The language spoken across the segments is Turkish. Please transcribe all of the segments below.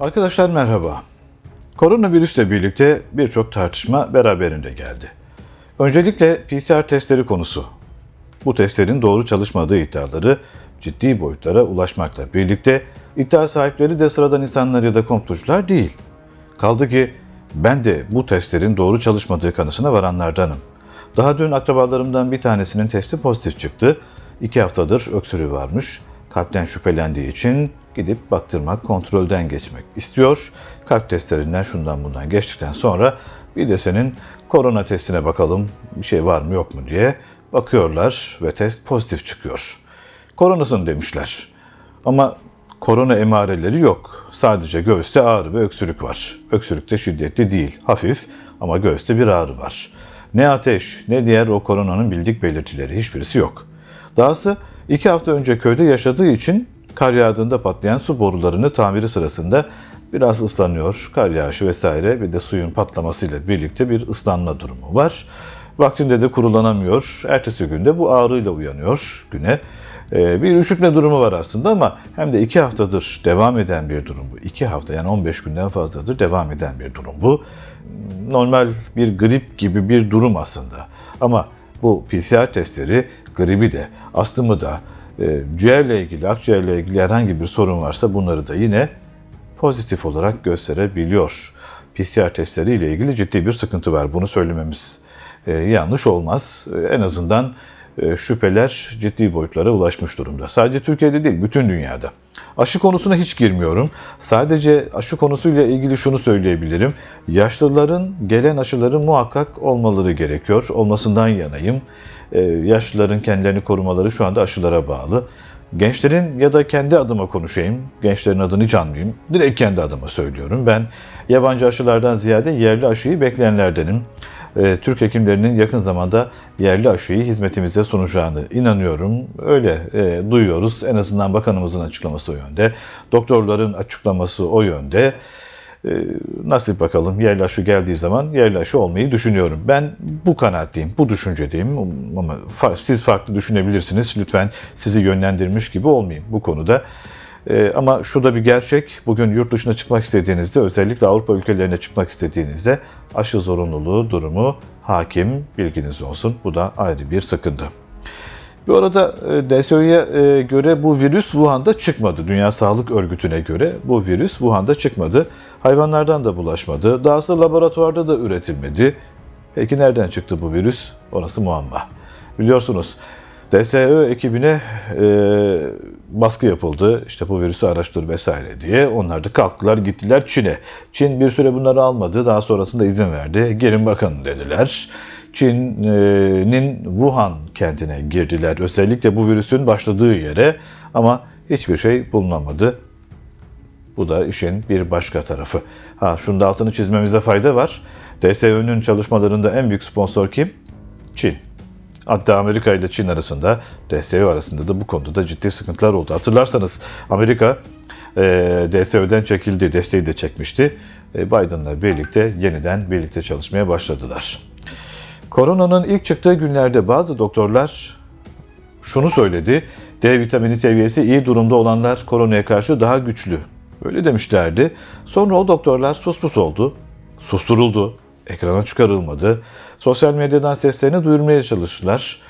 Arkadaşlar merhaba. Koronavirüsle birlikte birçok tartışma beraberinde geldi. Öncelikle PCR testleri konusu. Bu testlerin doğru çalışmadığı iddiaları ciddi boyutlara ulaşmakla birlikte iddia sahipleri de sıradan insanlar ya da komplocular değil. Kaldı ki ben de bu testlerin doğru çalışmadığı kanısına varanlardanım. Daha dün akrabalarımdan bir tanesinin testi pozitif çıktı. İki haftadır öksürüğü varmış. Kalpten şüphelendiği için gidip baktırmak, kontrolden geçmek istiyor. Kalp testlerinden şundan bundan geçtikten sonra bir de senin korona testine bakalım bir şey var mı yok mu diye bakıyorlar ve test pozitif çıkıyor. Koronasın demişler. Ama korona emareleri yok. Sadece göğüste ağrı ve öksürük var. Öksürük de şiddetli değil, hafif ama göğüste bir ağrı var. Ne ateş ne diğer o koronanın bildik belirtileri hiçbirisi yok. Dahası iki hafta önce köyde yaşadığı için kar yağdığında patlayan su borularını tamiri sırasında biraz ıslanıyor. Kar yağışı vesaire bir de suyun patlamasıyla birlikte bir ıslanma durumu var. Vaktinde de kurulanamıyor. Ertesi günde bu ağrıyla uyanıyor güne. Ee, bir üşütme durumu var aslında ama hem de iki haftadır devam eden bir durum bu. İki hafta yani 15 günden fazladır devam eden bir durum bu. Normal bir grip gibi bir durum aslında. Ama bu PCR testleri gribi de, astımı da, e, ciğerle ilgili, akciğerle ilgili herhangi bir sorun varsa bunları da yine pozitif olarak gösterebiliyor. PCR testleri ile ilgili ciddi bir sıkıntı var. Bunu söylememiz e, yanlış olmaz. E, en azından şüpheler ciddi boyutlara ulaşmış durumda. Sadece Türkiye'de değil, bütün dünyada. Aşı konusuna hiç girmiyorum. Sadece aşı konusuyla ilgili şunu söyleyebilirim. Yaşlıların gelen aşıların muhakkak olmaları gerekiyor. Olmasından yanayım. Ee, yaşlıların kendilerini korumaları şu anda aşılara bağlı. Gençlerin ya da kendi adıma konuşayım. Gençlerin adını hiç. Direkt kendi adıma söylüyorum. Ben yabancı aşılardan ziyade yerli aşıyı bekleyenlerdenim. Ee, Türk hekimlerinin yakın zamanda yerli aşıyı hizmetimize sunacağını inanıyorum. Öyle e, duyuyoruz. En azından bakanımızın açıklaması o yönde. Doktorların açıklaması o yönde. E, nasip bakalım yerli aşı geldiği zaman yerli aşı olmayı düşünüyorum. Ben bu kanaatteyim, bu düşüncedeyim ama siz farklı düşünebilirsiniz. Lütfen sizi yönlendirmiş gibi olmayayım bu konuda. E, ama şu da bir gerçek. Bugün yurt dışına çıkmak istediğinizde, özellikle Avrupa ülkelerine çıkmak istediğinizde aşı zorunluluğu durumu hakim. Bilginiz olsun. Bu da ayrı bir sıkıntı. Bu arada e, DSO'ya e, göre bu virüs Wuhan'da çıkmadı. Dünya Sağlık Örgütü'ne göre bu virüs Wuhan'da çıkmadı. Hayvanlardan da bulaşmadı. Dahası laboratuvarda da üretilmedi. Peki nereden çıktı bu virüs? Orası muamma. Biliyorsunuz DSÖ ekibine e, baskı yapıldı. İşte bu virüsü araştır vesaire diye. Onlar da kalktılar gittiler Çin'e. Çin bir süre bunları almadı. Daha sonrasında izin verdi. Gelin bakın dediler. Çin'in Wuhan kentine girdiler. Özellikle bu virüsün başladığı yere ama hiçbir şey bulunamadı. Bu da işin bir başka tarafı. Ha şunda altını çizmemize fayda var. DSÖ'nün çalışmalarında en büyük sponsor kim? Çin. Hatta Amerika ile Çin arasında, DSÖ arasında da bu konuda da ciddi sıkıntılar oldu. Hatırlarsanız Amerika e, DSÖ'den çekildi, desteği de çekmişti. E, Biden'la birlikte yeniden birlikte çalışmaya başladılar. Koronanın ilk çıktığı günlerde bazı doktorlar şunu söyledi. D vitamini seviyesi iyi durumda olanlar koronaya karşı daha güçlü. Böyle demişlerdi. Sonra o doktorlar suspus oldu. Susturuldu. Ekrana çıkarılmadı. Sosyal medyadan seslerini duyurmaya çalıştılar.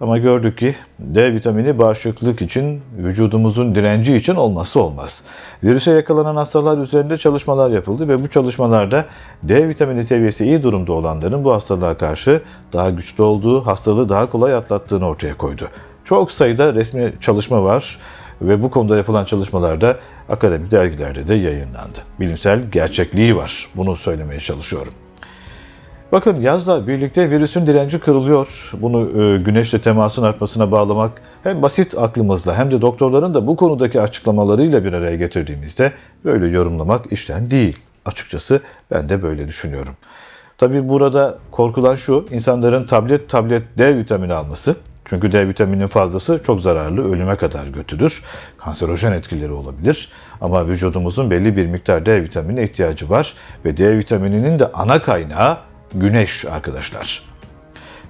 Ama gördük ki D vitamini bağışıklık için, vücudumuzun direnci için olmazsa olmaz. Virüse yakalanan hastalar üzerinde çalışmalar yapıldı ve bu çalışmalarda D vitamini seviyesi iyi durumda olanların bu hastalığa karşı daha güçlü olduğu, hastalığı daha kolay atlattığını ortaya koydu. Çok sayıda resmi çalışma var ve bu konuda yapılan çalışmalarda akademik dergilerde de yayınlandı. Bilimsel gerçekliği var. Bunu söylemeye çalışıyorum. Bakın yazla birlikte virüsün direnci kırılıyor. Bunu e, güneşle temasın artmasına bağlamak hem basit aklımızla hem de doktorların da bu konudaki açıklamalarıyla bir araya getirdiğimizde böyle yorumlamak işten değil. Açıkçası ben de böyle düşünüyorum. Tabi burada korkulan şu, insanların tablet tablet D vitamini alması. Çünkü D vitaminin fazlası çok zararlı, ölüme kadar götürür. Kanserojen etkileri olabilir. Ama vücudumuzun belli bir miktar D vitaminine ihtiyacı var. Ve D vitamininin de ana kaynağı güneş arkadaşlar.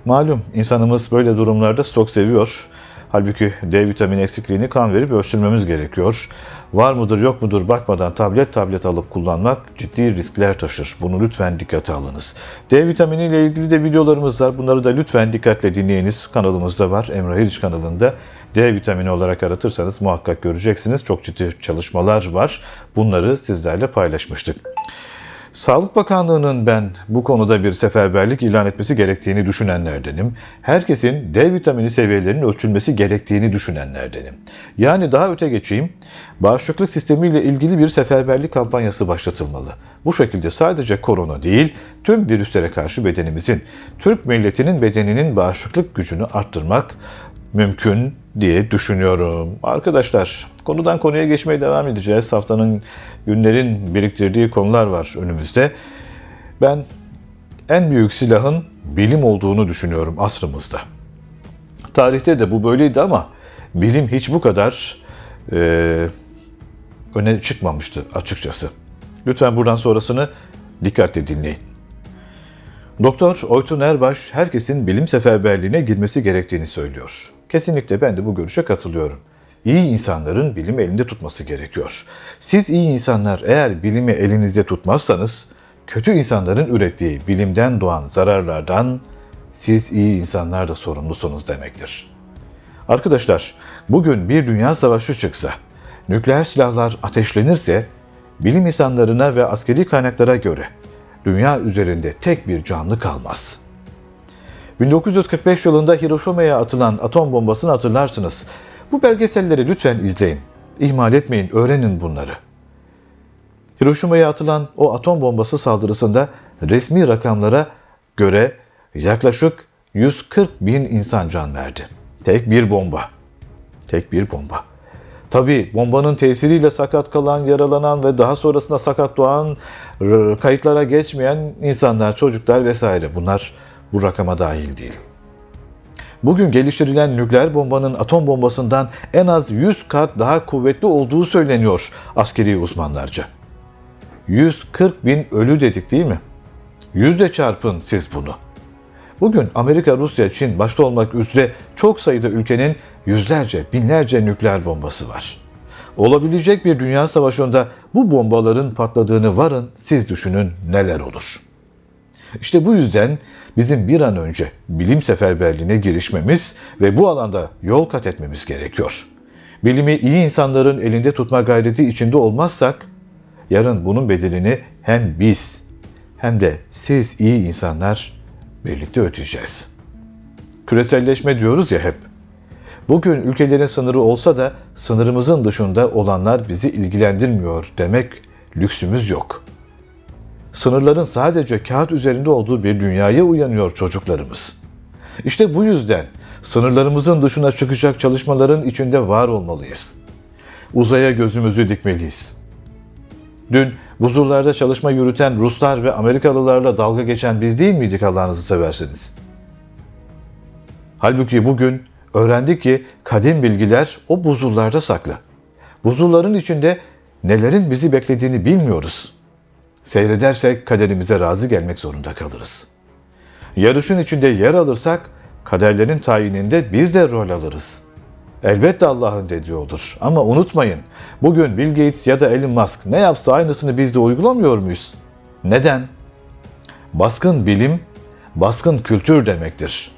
Malum insanımız böyle durumlarda stok seviyor. Halbuki D vitamini eksikliğini kan verip ölçtürmemiz gerekiyor. Var mıdır yok mudur bakmadan tablet tablet alıp kullanmak ciddi riskler taşır. Bunu lütfen dikkate alınız. D vitamini ile ilgili de videolarımız var. Bunları da lütfen dikkatle dinleyiniz. Kanalımızda var. Emre Hiliç kanalında. D vitamini olarak aratırsanız muhakkak göreceksiniz. Çok ciddi çalışmalar var. Bunları sizlerle paylaşmıştık. Sağlık Bakanlığı'nın ben bu konuda bir seferberlik ilan etmesi gerektiğini düşünenlerdenim. Herkesin D vitamini seviyelerinin ölçülmesi gerektiğini düşünenlerdenim. Yani daha öte geçeyim, bağışıklık sistemiyle ilgili bir seferberlik kampanyası başlatılmalı. Bu şekilde sadece korona değil, tüm virüslere karşı bedenimizin, Türk milletinin bedeninin bağışıklık gücünü arttırmak mümkün diye düşünüyorum. Arkadaşlar konudan konuya geçmeye devam edeceğiz. Haftanın günlerin biriktirdiği konular var önümüzde. Ben en büyük silahın bilim olduğunu düşünüyorum asrımızda. Tarihte de bu böyleydi ama bilim hiç bu kadar e, öne çıkmamıştı açıkçası. Lütfen buradan sonrasını dikkatle dinleyin. Doktor Oytun Erbaş herkesin bilim seferberliğine girmesi gerektiğini söylüyor. Kesinlikle ben de bu görüşe katılıyorum. İyi insanların bilimi elinde tutması gerekiyor. Siz iyi insanlar eğer bilimi elinizde tutmazsanız, kötü insanların ürettiği bilimden doğan zararlardan siz iyi insanlar da sorumlusunuz demektir. Arkadaşlar, bugün bir dünya savaşı çıksa, nükleer silahlar ateşlenirse, bilim insanlarına ve askeri kaynaklara göre dünya üzerinde tek bir canlı kalmaz.'' 1945 yılında Hiroşima'ya atılan atom bombasını hatırlarsınız. Bu belgeselleri lütfen izleyin. İhmal etmeyin, öğrenin bunları. Hiroşima'ya atılan o atom bombası saldırısında resmi rakamlara göre yaklaşık 140 bin insan can verdi. Tek bir bomba. Tek bir bomba. Tabi bombanın tesiriyle sakat kalan, yaralanan ve daha sonrasında sakat doğan, kayıtlara geçmeyen insanlar, çocuklar vesaire bunlar bu rakama dahil değil. Bugün geliştirilen nükleer bombanın atom bombasından en az 100 kat daha kuvvetli olduğu söyleniyor askeri uzmanlarca. 140 bin ölü dedik değil mi? Yüzde çarpın siz bunu. Bugün Amerika, Rusya, Çin başta olmak üzere çok sayıda ülkenin yüzlerce, binlerce nükleer bombası var. Olabilecek bir dünya savaşında bu bombaların patladığını varın siz düşünün neler olur.'' İşte bu yüzden bizim bir an önce bilim seferberliğine girişmemiz ve bu alanda yol kat etmemiz gerekiyor. Bilimi iyi insanların elinde tutma gayreti içinde olmazsak, yarın bunun bedelini hem biz hem de siz iyi insanlar birlikte ödeyeceğiz. Küreselleşme diyoruz ya hep. Bugün ülkelerin sınırı olsa da sınırımızın dışında olanlar bizi ilgilendirmiyor demek lüksümüz yok.'' Sınırların sadece kağıt üzerinde olduğu bir dünyaya uyanıyor çocuklarımız. İşte bu yüzden sınırlarımızın dışına çıkacak çalışmaların içinde var olmalıyız. Uzaya gözümüzü dikmeliyiz. Dün buzullarda çalışma yürüten Ruslar ve Amerikalılarla dalga geçen biz değil miydik Allah'ınızı severseniz? Halbuki bugün öğrendik ki kadim bilgiler o buzullarda saklı. Buzulların içinde nelerin bizi beklediğini bilmiyoruz. Seyredersek kaderimize razı gelmek zorunda kalırız. Yarışın içinde yer alırsak kaderlerin tayininde biz de rol alırız. Elbette Allah'ın dediği olur. Ama unutmayın, bugün Bill Gates ya da Elon Musk ne yapsa aynısını biz de uygulamıyor muyuz? Neden? Baskın bilim, baskın kültür demektir.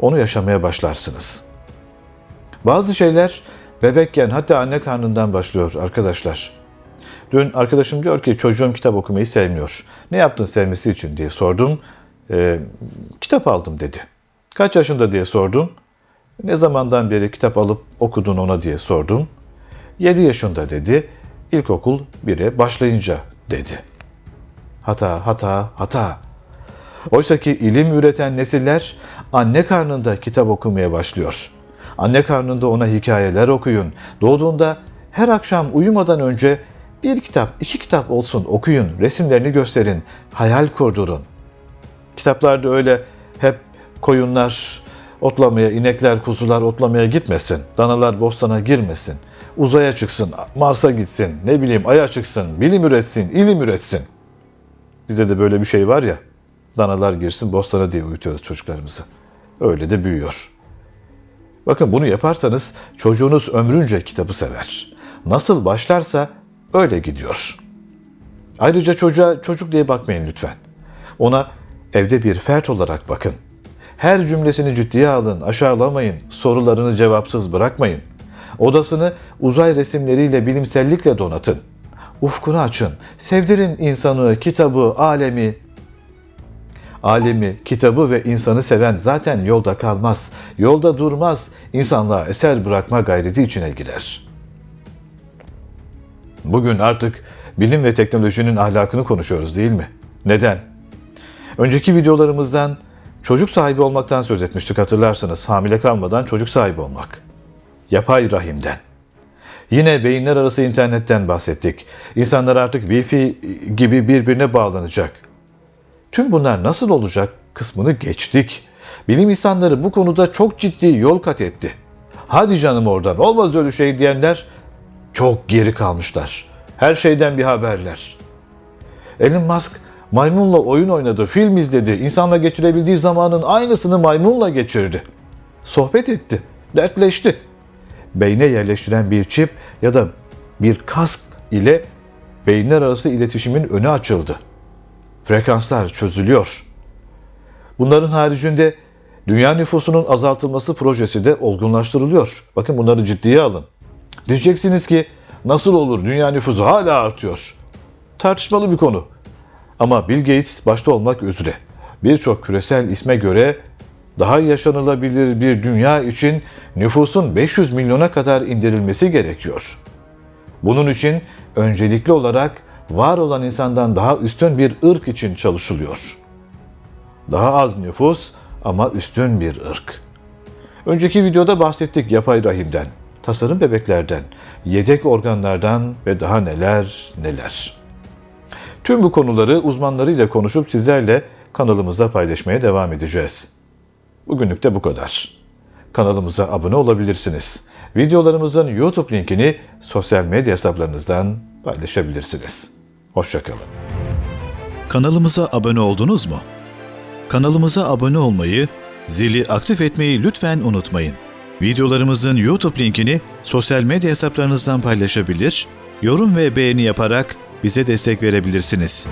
Onu yaşamaya başlarsınız. Bazı şeyler bebekken hatta anne karnından başlıyor arkadaşlar. Dün arkadaşım diyor ki çocuğum kitap okumayı sevmiyor. Ne yaptın sevmesi için diye sordum. E, kitap aldım dedi. Kaç yaşında diye sordum. Ne zamandan beri kitap alıp okudun ona diye sordum. 7 yaşında dedi. İlkokul 1'e başlayınca dedi. Hata, hata, hata. Oysa ki ilim üreten nesiller anne karnında kitap okumaya başlıyor. Anne karnında ona hikayeler okuyun. Doğduğunda her akşam uyumadan önce bir kitap, iki kitap olsun okuyun, resimlerini gösterin, hayal kurdurun. Kitaplarda öyle hep koyunlar otlamaya, inekler, kuzular otlamaya gitmesin. Danalar bostana girmesin. Uzaya çıksın, Mars'a gitsin, ne bileyim Ay'a çıksın, bilim üretsin, ilim üretsin. Bize de böyle bir şey var ya, danalar girsin bostana diye uyutuyoruz çocuklarımızı. Öyle de büyüyor. Bakın bunu yaparsanız çocuğunuz ömrünce kitabı sever. Nasıl başlarsa öyle gidiyor. Ayrıca çocuğa çocuk diye bakmayın lütfen. Ona evde bir fert olarak bakın. Her cümlesini ciddiye alın, aşağılamayın, sorularını cevapsız bırakmayın. Odasını uzay resimleriyle, bilimsellikle donatın. Ufkunu açın, sevdirin insanı, kitabı, alemi. Alemi, kitabı ve insanı seven zaten yolda kalmaz, yolda durmaz, insanlığa eser bırakma gayreti içine girer. Bugün artık bilim ve teknolojinin ahlakını konuşuyoruz değil mi? Neden? Önceki videolarımızdan çocuk sahibi olmaktan söz etmiştik hatırlarsınız. Hamile kalmadan çocuk sahibi olmak. Yapay rahimden. Yine beyinler arası internetten bahsettik. İnsanlar artık Wi-Fi gibi birbirine bağlanacak. Tüm bunlar nasıl olacak kısmını geçtik. Bilim insanları bu konuda çok ciddi yol kat etti. Hadi canım oradan olmaz öyle şey diyenler çok geri kalmışlar. Her şeyden bir haberler. Elon Musk maymunla oyun oynadı, film izledi, insanla geçirebildiği zamanın aynısını maymunla geçirdi. Sohbet etti, dertleşti. Beyne yerleştiren bir çip ya da bir kask ile beyinler arası iletişimin önü açıldı. Frekanslar çözülüyor. Bunların haricinde dünya nüfusunun azaltılması projesi de olgunlaştırılıyor. Bakın bunları ciddiye alın. Diyeceksiniz ki nasıl olur dünya nüfusu hala artıyor. Tartışmalı bir konu. Ama Bill Gates başta olmak üzere birçok küresel isme göre daha yaşanılabilir bir dünya için nüfusun 500 milyona kadar indirilmesi gerekiyor. Bunun için öncelikli olarak var olan insandan daha üstün bir ırk için çalışılıyor. Daha az nüfus ama üstün bir ırk. Önceki videoda bahsettik yapay rahimden, tasarım bebeklerden, yedek organlardan ve daha neler neler. Tüm bu konuları uzmanlarıyla konuşup sizlerle kanalımızda paylaşmaya devam edeceğiz. Bugünlük de bu kadar. Kanalımıza abone olabilirsiniz. Videolarımızın YouTube linkini sosyal medya hesaplarınızdan paylaşabilirsiniz. Hoşçakalın. Kanalımıza abone oldunuz mu? Kanalımıza abone olmayı, zili aktif etmeyi lütfen unutmayın. Videolarımızın YouTube linkini sosyal medya hesaplarınızdan paylaşabilir, yorum ve beğeni yaparak bize destek verebilirsiniz.